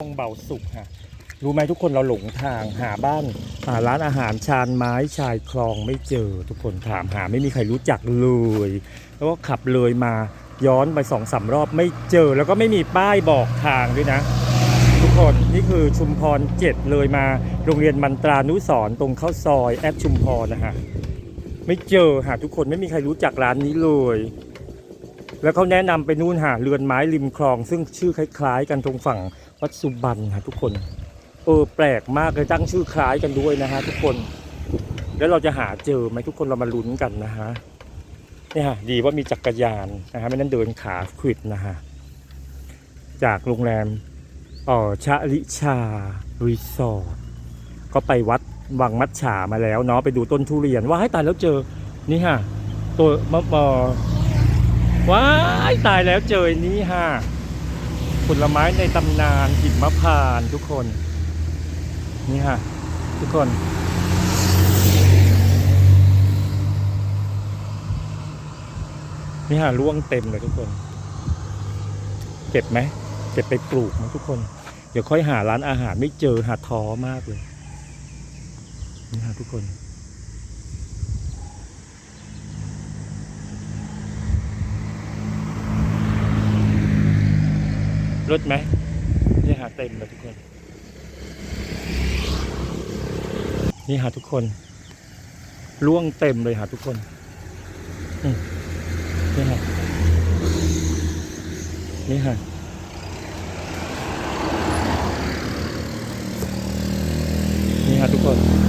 คงเบาสุขค่ะ รู้ไหมทุกคนเราหลงทางหาบ้านหาร้านอาหารชานไม้ชายคลองไม่เจอ ทุกคนถามหาไม่มีใครรู้จักเลย แล้วก็ขับเลยมาย้อนไปสองสามรอบไม่เจอ แล้วก็ไม่มีป้ายบอกทางด้วยนะ ทุกคนนี่คือชุมพรเจ็ดเลยมาโรงเรียนมันตรานุสรตรงเข้าซอยแอดชุมพรนะฮะไม่เจอหาทุกคนไม่มีใครรู้จักร้านนี้เลย แล้วเขาแนะนำไปนู่นหาเรือนไม้ริมคลอง ซึ่งชื่อคล้ายๆ กันตรงฝั่งวัดสุบรรณฮะทุกคน เออแปลกมากเลยตั้งชื่อคล้ายกันด้วยนะฮะทุกคน แล้วเราจะหาเจอไหมทุกคนเรามาลุ้นกันนะฮะเนี่ยฮะดีว่ามีจักรยานนะฮะไม่นั้นเดินขาขวิดนะฮะจากโรงแรมอ่อชะลิชารีสอร์ทก็ไปวัดวังมัดฉามาแล้วเนาะไปดูต้นทุเรียนว่าให้ตายแล้วเจอนี่ฮะตัวมะมอ ว้ายตายแล้วเจอนี่ฮะผลไม้ในตำนานหิมพานทุกคน นี่ฮะทุกคนนี่ฮะร่วงเต็มเลยทุกคน เก็บไหมเก็บไปปลูกไหมทุกคน เดี๋ยวค่อยหาร้านอาหารไม่เจอหาท้อมากเลย นี่ฮะทุกคน รถไหมนี่หาเต็มเลยทุกคน นี่หาทุกคนล่วงเต็มเลยหาทุกคนนี่ฮะนี่ฮะนี่ฮะทุกคน